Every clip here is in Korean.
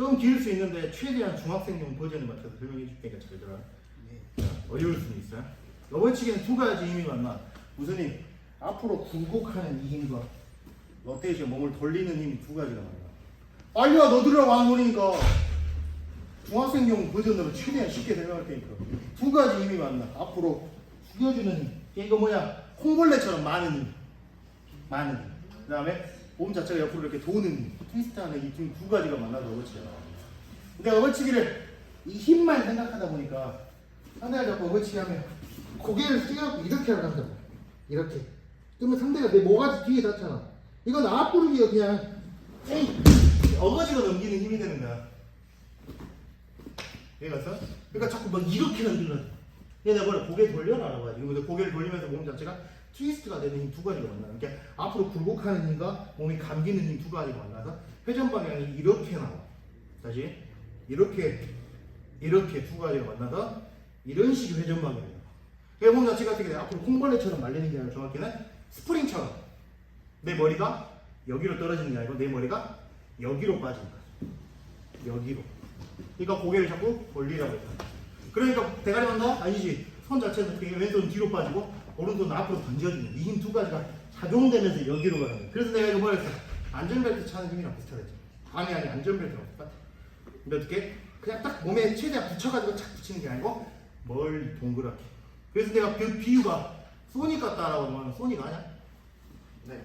좀 길 수 있는데 최대한 중학생용 버전에 맞춰서 설명해 줄 테니까 잘 들어. 자, 어려울 수는 있어요. 러버치기는 두 가지 힘이 만나. 힘? 앞으로 굴곡하는 이 힘과 로테이션 몸을 돌리는 힘이 두 가지가 만나. 빨리 와, 너 들으라고 하는 소리니까. 중학생용 버전으로 최대한 쉽게 설명할 테니까. 두 가지 힘이 만나. 앞으로 숙여주는 힘. 이거 뭐야? 콩벌레처럼 많은 힘. 많은 힘. 그 다음에 몸 자체가 옆으로 이렇게 도는 힘. 트위스트하는 이 두 가지가 만나서 나와. 그러니까 어버치기를 이 힘만 생각하다 보니까 상대가 자꾸 어버치기 하면 고개를 숙여갖고 이렇게 하란다고. 이렇게. 그러면 상대가 내 모가지 뒤에 닿잖아. 이건 앞부르기가 그냥 에이, 어거지로 넘기는 힘이 되는 거야. 이해갔어? 그러니까 자꾸 막 이렇게 넘기는 얘네 뭐래 고개 돌려라라고 하지. 근데 고개를 돌리면서 몸 자체가 트위스트가 되는 힘 두 가지가 만나. 그러니까 앞으로 굴곡하는 힘과 몸이 감기는 힘 두 가지가 만나서 회전 방향이 이렇게 나와. 다시 이렇게 이렇게 두 가지가 만나서 이런 식의 회전 방향이 나와. 그러니까 몸 자체가 어떻게 돼? 앞으로 콩벌레처럼 말리는 게 아니라 정확히는 스프링처럼 내 머리가 여기로 떨어지는 게 아니고 내 머리가 여기로 빠지는 거야. 여기로. 그러니까 고개를 자꾸 돌리라고 했다. 그러니까 대가리 만다? 아니지. 손 자체는 어떻게 왼손 뒤로 빠지고 오른손 앞으로 던져주는 이 힘 두 가지가 작용되면서 여기로 가는 거야. 그래서 내가 이거 뭐라 했어? 안전벨트 차는 힘이랑 비슷하겠지. 아니 아니 안전벨트랑 똑같아. 근데 어떻게? 그냥 딱 몸에 최대한 붙여가지고 착 붙이는 게 아니고 멀리 동그랗게. 그래서 내가 그 비유가 소닉 같다라고 말하는 소닉 아냐? 네.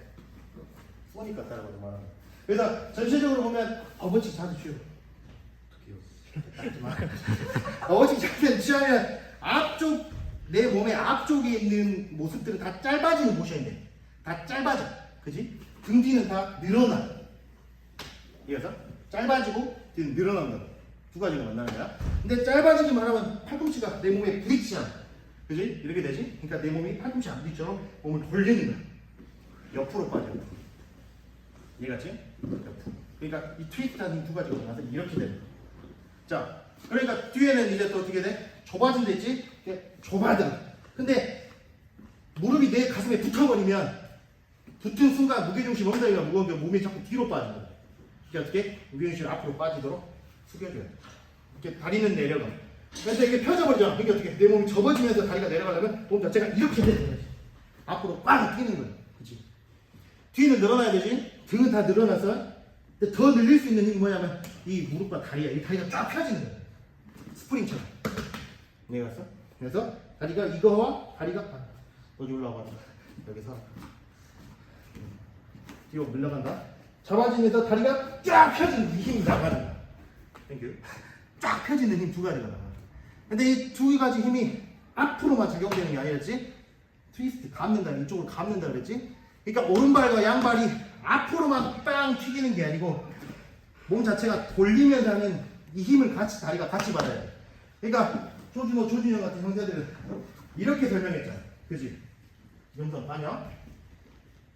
소닉 같다라고 말하는. 그래서 전체적으로 보면 어버치 자주 쉬워. 어버치 자주 취하면 앞쪽 내 몸의 앞쪽에 있는 모습들은 다 짧아지는 모션인데 다 짧아져. 그지? 등 뒤는 다 늘어나. 이해서 짧아지고 뒤는 늘어난다. 두 가지가 만나는 거야. 근데 짧아지기만 하면 팔꿈치가 내 몸에 부딪히잖아. 그지? 이렇게 되지? 그러니까 내 몸이 팔꿈치 안 부딪혀서 몸을 돌리는 거야. 옆으로 빠져. 이해갔지? 옆으로. 그러니까 이 트위스트 하는 두 가지가 만나서 이렇게 되는 거야. 자, 그러니까 뒤에는 이제 또 어떻게 돼? 좁아진 데 있지? 이렇게 좁아져. 근데 무릎이 내 가슴에 붙어버리면 붙은 순간 무게중심 엉덩이가 무거운데 몸이 자꾸 뒤로 빠지는 거야. 이게 어떻게? 무게중심이 앞으로 빠지도록 숙여줘야 돼. 이렇게 다리는 내려가. 근데 이렇게 펴져버리잖아. 그게 어떻게? 내 몸이 접어지면서 다리가 내려가려면 몸 자체가 이렇게 되는 거지. 앞으로 꽝 끼는 거야. 그치? 뒤는 늘어나야 되지? 등은 다 늘어나서 근데 더 늘릴 수 있는 힘이 뭐냐면 이 무릎과 다리야. 이 다리가 쫙 펴지는 거야. 스프링처럼. 내가 써? 그래서 다리가 이거와 다리가 아, 어디 올라와 봐. 여기서 뒤로 물러간다. 잡아지면서 다리가 쫙 펴지는 이 힘이 나가는 거야. 땡큐. 쫙 펴지는 힘 두 가지가 나가. 근데 이 두 가지 힘이 앞으로만 적용되는 게 아니었지? 트위스트 감는다 이쪽으로 감는다 그랬지? 그러니까 오른발과 양발이 앞으로만 빵 튀기는 게 아니고 몸 자체가 돌리면서 하는 이 힘을 같이 다리가 같이 받아야 돼. 그러니까 조준호, 조준영 같은 형제들은 이렇게 설명했잖아. 그지? 영상 아냐?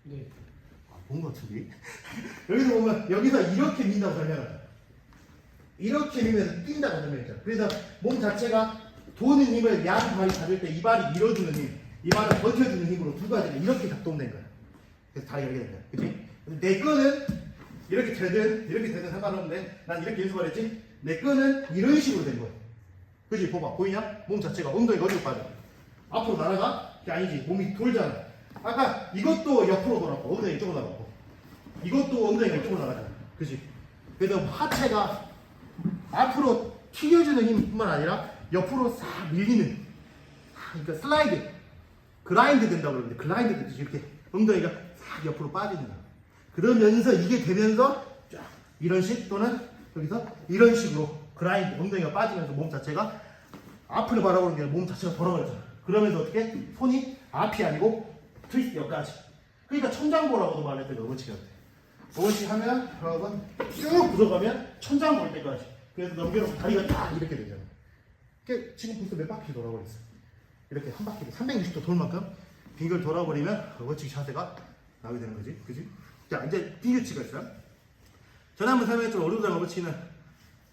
네. 아, 본것 같은데? 여기서 보면 여기서 이렇게 민다고 설명하잖아. 이렇게 밀면서 뛴다고 설명했잖아. 그래서 몸 자체가 도는 힘을 양 발이 받을 때 이 발이 밀어주는 힘, 이 발을 버텨주는 힘으로 두 가지가 이렇게 작동된 거야. 그래서 다리가 이렇게 된 거야. 그치? 내 거는 이렇게 되든 이렇게 되든 상관없는데 난 이렇게 연습을 했지? 내 거는 이런 식으로 된 거야. 그지? 봐봐. 보이냐? 몸 자체가 엉덩이가 어디로 빠져? 앞으로 날아가? 그게 아니지. 몸이 돌잖아. 아까 이것도 옆으로 돌았고 엉덩이 이쪽으로 나갔고 이것도 엉덩이가 이쪽으로 나가잖아. 그지? 그래서 하체가 앞으로 튀겨주는 힘뿐만 아니라 옆으로 싹 밀리는 아, 그러니까 슬라이드 그라인드 된다고 그러는데 글라인드 되듯이 이렇게 엉덩이가 싹 옆으로 빠지는 거야 그러면서 이게 되면서 쫙 이런 식 또는 여기서 이런 식으로 그라인드 엉덩이가 빠지면서 몸 자체가 앞을 바라보는 게 몸 자체가 돌아가잖아. 그러면서 어떻게? 손이 앞이 아니고 트위스트 여기까지. 그러니까 천장보라고도 말했던 같아. 어버치기 하면 여러분 쭉 들어가면 천장 볼 때까지. 그래서 넘겨놓고 다리가 딱 이렇게 되잖아. 그 지금 벌써 몇 바퀴 돌아버렸어. 이렇게 한 바퀴를 360도 돌 만큼 빙글 돌아버리면 어버치기 자세가 나오게 되는 거지. 그지? 자, 이제 비교치가 있어요. 전에 한번 설명했지만 어루드랑 어버치기는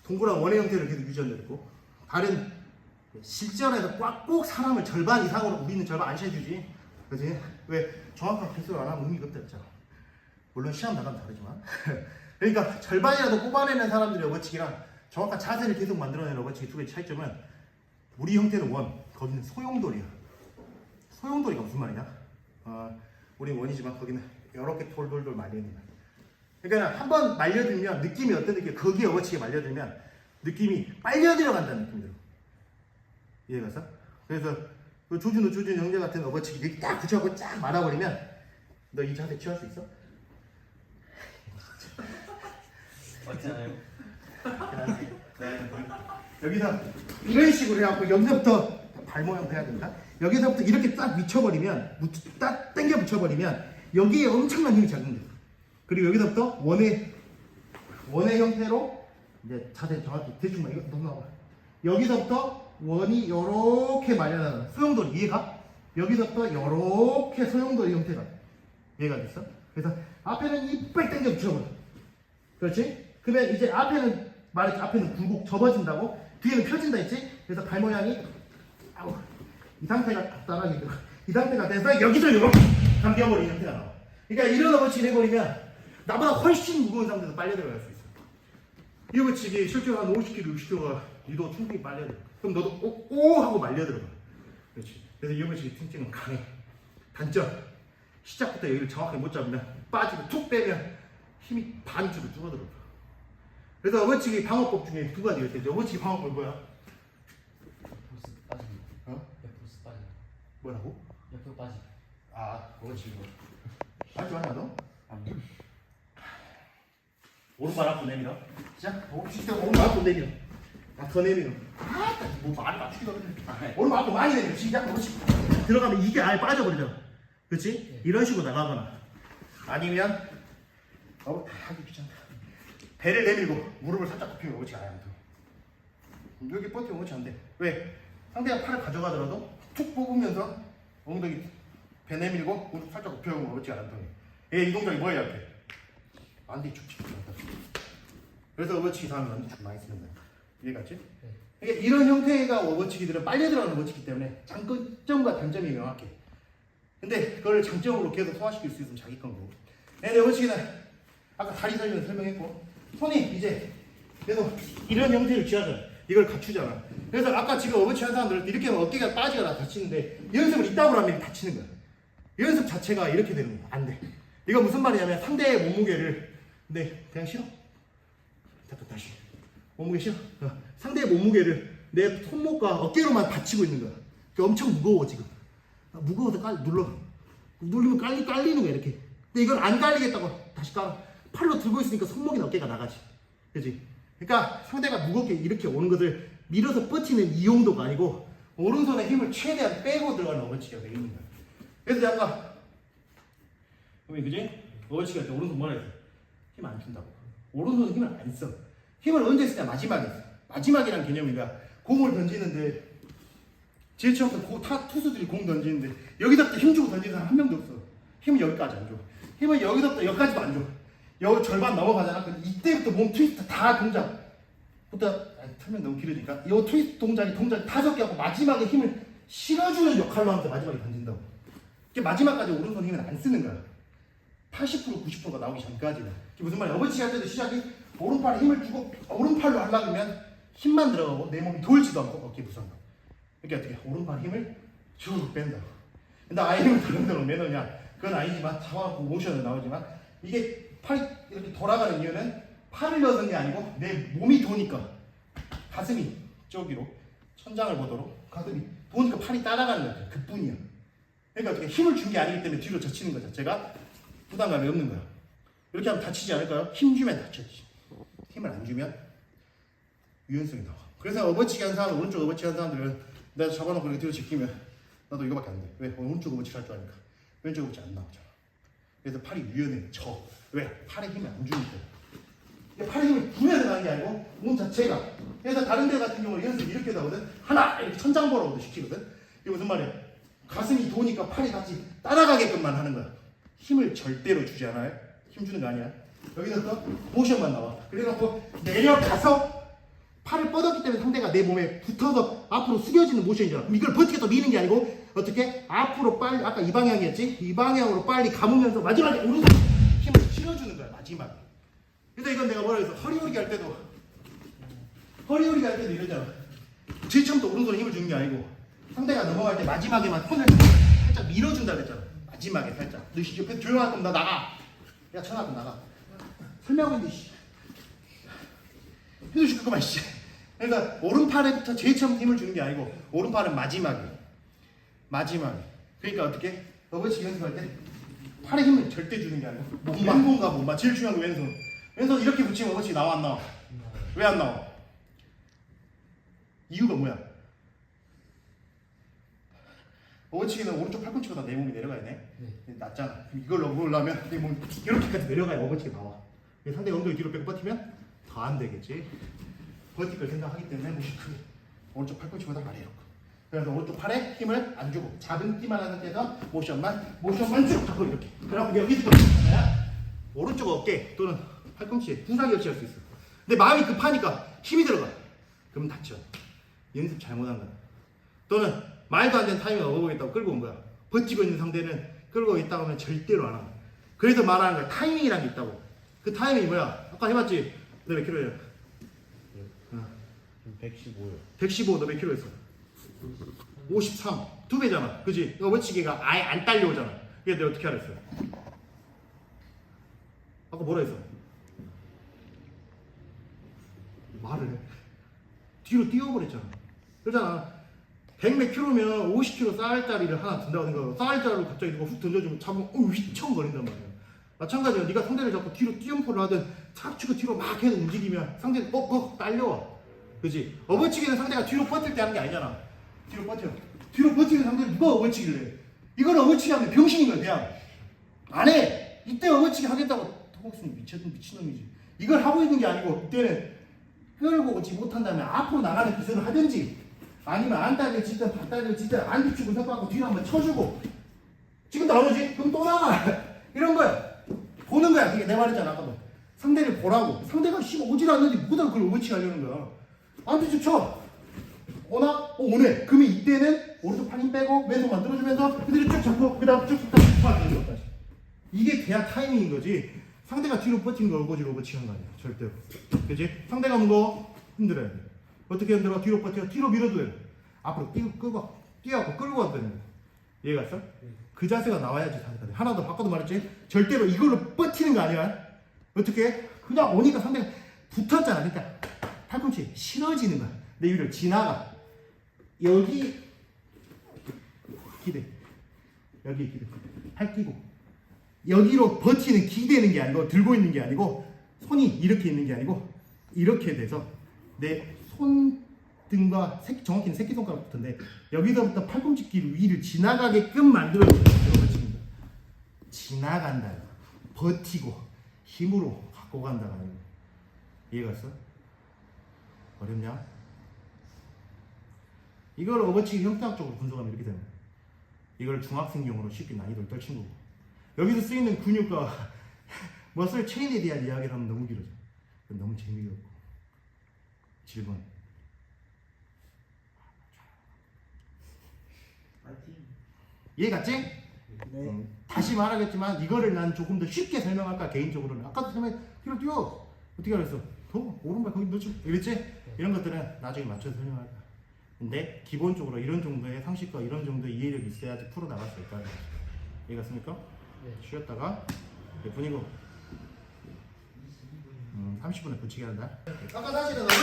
동그란 원의 형태를 계속 유지한다고 다른 실전에서 꽉꼭 사람을 절반 이상으로 우리는 절반 안 쉬어주지. 그지? 왜 정확한 개수를 안 하면 의미가 없다 했잖아. 물론 시험 나가면 다르지만 그러니까 절반이라도 뽑아내는 사람들이 어버치기랑 정확한 자세를 계속 만들어내는 어버치기 두 개의 차이점은 우리 형태는 원, 거기는 소용돌이야. 소용돌이가 무슨 말이냐? 어, 우리 원이지만 거기는 이렇게 돌돌돌 거야. 그러니까 한 번 말려들면 느낌이 어떤 느낌? 거기에 어버치게 말려들면 느낌이 빨려 들어간다는 느낌이 들어. 이해가서? 그래서 그 조준호 조준 형제 같은 어버치기 이렇게 딱 붙여갖고 쫙 말아버리면 너 이 자세 취할 수 있어? 맞잖아요. 여기서 이런 식으로 해갖고 여기서부터 발 모양 해야 된다. 여기서부터 이렇게 딱 미쳐버리면 묻- 딱 당겨 붙여버리면 여기에 엄청난 힘이 작용돼. 그리고 여기서부터 원의 원의 형태로 이제 자세 정확히 대충 봐. 이거 너무 나와. 여기서부터 원이 요렇게 말려나가 소용돌이 이해가? 여기서부터 요렇게 소용돌이 형태가 이해가 됐어? 그래서 앞에는 이빨 당겨 붙여버려. 그렇지? 그러면 이제 앞에는 말했지 앞에는 굴곡 접어진다고 뒤에는 펴진다 했지? 그래서 발 모양이 아우 이 상태가 따라하기 이 상태가 돼서 여기서 이렇게 감겨버리는 형태가 나와 그러니까 어버치기 해버리면 나보다 훨씬 무거운 상태에서 빨려 들어갈 수 있어 이 어버치기 실제로 한 50kg, 60kg가 유도 충분히 빨려 들어 그럼 너도 오, 오 하고 말려 들어가 그렇지 그래서 이 어버치기 특징은 강해 단점 시작부터 여기를 정확하게 못 잡으면 빠지고 툭 빼면 힘이 반쯤으로 줄어들어. 그래서 어버치기 방어법 중에 두 가지가 있대요. 어버치기 방어법 뭐야? 옆으로 빠지기. 어? 옆으로 빠지. 뭐라고? 옆으로 빠지. 아, 어버치기. 아, 좋아하냐 너? 아니. 오른발 앞으로 내밀어. 자, 오른발 오른발 앞으로 내밀어. 아, 더 내밀어. 아, 뭐 많이 맞추기가 그래. 오른발 앞으로 많이 내밀어. 시작. 그렇지. 들어가면 이게 아예 빠져버리잖아. 그렇지? 이런 식으로 나가거나 아니면 어, 하기 귀찮다. 배를 내밀고 무릎을 살짝 굽히면 오지 않아요. 여기 버티면 안 돼. 왜? 상대가 팔을 가져가더라도 툭 뽑으면서 엉덩이 배 내밀고 무릎 살짝 오지 않은 통해. 얘이 동작이 뭐야 이렇게? 안돼 축축 그래서 어버치기 다음에 안돼 축 많이 쓰는 거야. 이해갔지? 그러니까 이런 형태가 어버치기들은 빨려 들어가는 어버치기 때문에 장점과 단점이 명확해. 근데 그걸 장점으로 계속 소화시킬 수 있으면 자기 건 거고. 근데 어버치기는 아까 다리 설명 설명했고 손이 이제 계속 이런 형태를 취하잖아. 이걸 갖추잖아. 그래서 아까 지금 어버치 한 사람들 이렇게 하면 어깨가 빠지거나 다치는데 연습을 이따구로 하면 다치는 거야. 연습 자체가 이렇게 되는 거야. 안 돼. 이거 무슨 말이냐면 상대의 몸무게를 네 그냥 싫어. 잠깐 다시 몸무게 싫어. 어, 상대의 몸무게를 내 손목과 어깨로만 받치고 있는 거야. 엄청 무거워 지금. 아, 무거워서 깔 눌러. 누르면 깔리 깔리는 거야 이렇게. 근데 이걸 안 깔리겠다고 다시 깔아. 팔로 들고 있으니까 손목이나 어깨가 나가지. 그지? 그러니까 상대가 무겁게 이렇게 오는 것을 밀어서 버티는 이 용도가 아니고 오른손에 힘을 최대한 빼고 들어가는 어버치기가 되어 있는 거야. 그래서 아까 그러면 그지? 할때 오른손 뭐라 했어? 힘안 준다고. 오른손은 힘을 안 써. 힘을 언제 쓰냐? 마지막에 써. 마지막이란 개념이 뭐야? 공을 던지는데 제일 처음부터 고, 타, 투수들이 공 던지는데 여기다부터 힘 주고 던지는 사람 한 명도 없어. 힘은 여기까지 안 줘. 힘은 여기서부터 여기까지도 안 줘. 여기 절반 넘어가잖아. 그럼 이때부터 몸 트위스트 다 동작. 부터 아니, 설명 너무 길으니까 이 트위스트 동작이 동작 다섯 개 하고 마지막에 힘을 실어주는 역할로 하면서 마지막에 던진다고. 이게 마지막까지 오른손 힘은 안 쓰는 거야. 80% 90%가 나오기 전까지는. 이게 무슨 말이야? 어버치기 할 때도 시작이 오른팔에 힘을 주고 오른팔로 하려고 하면 힘만 들어가고 내 몸이 돌지도 않고 어깨 부상다. 이렇게 어떻게 오른팔 힘을 쭉 뺀다. 근데 아예 힘을 다른 데로 왜 넣냐? 그건 아니지만 잡아놓고 모션은 나오지만 이게 팔이 이렇게 돌아가는 이유는 팔을 넣는 게 아니고 내 몸이 도니까 가슴이 저기로 천장을 보도록 가슴이 도니까 팔이 따라가는 거죠. 그뿐이야. 그러니까 어떻게 힘을 준 게 아니기 때문에 뒤로 젖히는 것 자체가 부담감이 없는 거야. 이렇게 하면 다치지 않을까요? 힘 주면 다쳐지. 힘을 안 주면 유연성이 나와. 그래서 어버치기 한 사람, 오른쪽 어버치기 한 사람들은 내가 잡아놓고 이렇게 뒤로 지키면 나도 이거밖에 안 돼. 왜? 오른쪽 어버치를 할 줄 아니까. 왼쪽 어버치 안 나오잖아. 그래서 팔이 유연해. 져. 왜? 팔에 힘을 안 주니까. 팔에 힘을 주면서 가는 게 아니고 몸 자체가. 그래서 다른 데 같은 경우는 연습 이렇게 하거든. 하나 이렇게 천장 보라고도 시키거든. 이게 무슨 말이야? 가슴이 도니까 팔이 같이 따라가게끔만 하는 거야. 힘을 절대로 주지 않아요. 힘 주는 거 아니야. 여기서부터 모션만 나와. 그래갖고 내려가서 팔을 뻗었기 때문에 상대가 내 몸에 붙어서 앞으로 숙여지는 모션이잖아. 이걸 버티겠다 미는 게 아니고 어떻게 앞으로 빨리 아까 이 방향이었지? 이 방향으로 빨리 감으면서 마지막에 오른손 힘을 실어주는 거야. 마지막에. 그래서 이건 내가 뭐라 해서 허리 오리기 할 때도 허리 오리기 할 때도 이러잖아. 제일 처음부터 오른손에 힘을 주는 게 아니고 상대가 넘어갈 때 마지막에만 손을 살짝 밀어준다 그랬잖아. 마지막에 살짝. 너 씨, 옆에 조용할 거면 나 나가. 야 전화 좀 나가. 설명하고 있는데 씨. 해주실 거만 씨. 그러니까 오른팔에부터 제일 처음 힘을 주는 게 아니고 오른팔은 마지막에 마지막에. 그러니까 어떻게? 어버치 연습할 때 팔에 힘을 절대 주는 게 아니고 몸만 왼손과 몸만 제일 중요한 거 왼손. 왼손 이렇게 붙이면 어버치 나와 안 나와? 왜 안 나와? 이유가 뭐야? 어버치기는 오른쪽 팔꿈치보다 내 몸이 내려가야 돼. 네. 낮잖아. 그럼 이걸 넣으려면 내 몸이 이렇게까지 내려가야 어버치가 나와. 상대 엉덩이 뒤로 빼고 버티면 더 안 되겠지. 걸 생각하기 때문에 무시 크게 오른쪽 팔꿈치보다 아래 이렇게. 그래서 오른쪽 팔에 힘을 안 주고 잡은 끼만 하는 데서 모션만 모션만 쭉 잡고 이렇게. 그럼 여기서 거야. 오른쪽 어깨 또는 팔꿈치에 부상이 없이 할 수 있어. 근데 마음이 급하니까 힘이 들어가. 그럼 다쳐. 연습 잘못한 거야. 또는 말도 안 되는 타이밍을 얻어보겠다고 끌고 온 거야. 버티고 있는 상대는 끌고 있다고 하면 절대로 안 하고. 그래서 말하는 거야. 타이밍이라는 게 있다고. 그 타이밍이 뭐야? 아까 해봤지? 너 몇 킬로야? 어. 115요 115, 너 몇 킬로 했어? 53. 두 배잖아. 그지? 어버치기가 아예 안 딸려오잖아. 그래서 내가 어떻게 했어? 아까 뭐라 했어? 말을 해. 뒤로 뛰어버렸잖아. 그러잖아. 100몇 킬로면 50킬로 쌀짜리를 하나 든다고 생각하고 쌀짜리를 갑자기 누가 훅 던져주면 잡으면 어 휘청거린단 말이야. 마찬가지로 네가 상대를 잡고 뒤로 뛰엄포를 하든 탁 치고 뒤로 막 해서 움직이면 상대는 뻑뻑 딸려와. 그지? 어버치기는 상대가 뒤로 버틸 때 하는 게 아니잖아. 뒤로 버텨. 뒤로 버티는 상대를 누가 어버치기를 해? 이건 어버치기 하면 병신인 거야, 그냥. 안 해! 이때 어버치기 하겠다고 토목순이 미쳤던 미친놈이지. 이걸 하고 있는 게 아니고, 이때는 끌고 오지 못한다면 앞으로 나가는 기술을 하든지, 아니면 안다리를 치든 밭다리를 치든 안 뒤축을 섞어갖고 뒤로 한번 쳐주고, 지금 나오지? 그럼 또 나가! 이런 거야. 보는 거야. 그게 내 말이잖아, 아까도. 상대를 보라고. 상대가 씨 오질 않는데 뭐다 그걸 어버치기 하려는 거야. 안 뒤축 쳐! 오나? 어, 오네. 그러면 이때는 오른쪽 팔힘 빼고 왼손 만들어주면서 그대로 쭉 잡고 그 다음 쭉 쭉, 쭉 빠지는 거다. 이게 돼야 타이밍인 거지. 상대가 뒤로 버틴 거 어거지로 버치는 거 아니야. 절대로. 그지? 상대가 뭔거 흔들어야 돼. 어떻게 흔들어? 뒤로 버텨. 뒤로 밀어도 돼. 앞으로 뛰고 끄고 뛰어갖고 끌고 가도 되는 거. 이해가 있어? 그 자세가 나와야지 돼. 하나 더 아까도 말했지? 절대로 이걸로 버티는 거 아니야. 어떻게? 그냥 오니까 상대가 붙었잖아. 그러니까 팔꿈치 실어지는 거야. 내 위를 지나가. 여기 기대 여기 기대 팔 끼고 여기로 버티는 기대는 게 아니고 들고 있는 게 아니고 손이 이렇게 있는 게 아니고 이렇게 돼서 내 손등과 새끼, 정확히는 새끼손가락부터인데 여기서부터 팔꿈치 길 위를 지나가게끔 만들어주는 거야 지나간다 버티고 힘으로 갖고 간다가 아니고 이해가 갔어? 어렵냐? 이걸 어버치기 형태학적으로 분석하면 이렇게 되는 거예요. 이걸 중학생용으로 쉽게 난이도를 떨친 거고 여기서 쓰이는 근육과 머슬 체인에 대한 이야기를 하면 너무 길어져. 너무 재미가 없고 질문. 이해 갔지? 네 음, 다시 말하겠지만 이거를 난 조금 더 쉽게 설명할까 개인적으로는 아까도 설명 뒤로 뛰어 어떻게 알았어? 더 오른발 거기 넣지 이랬지? 이런 것들은 나중에 맞춰서 설명할 거야 근데 기본적으로 이런 정도의 상식과 이런 정도의 이해력이 있어야지 풀어 나갈 수 있다는 거지 이해 갔습니까? 네. 쉬었다가 몇 분이고 음, 30분에 붙이게 한다 아까 사실은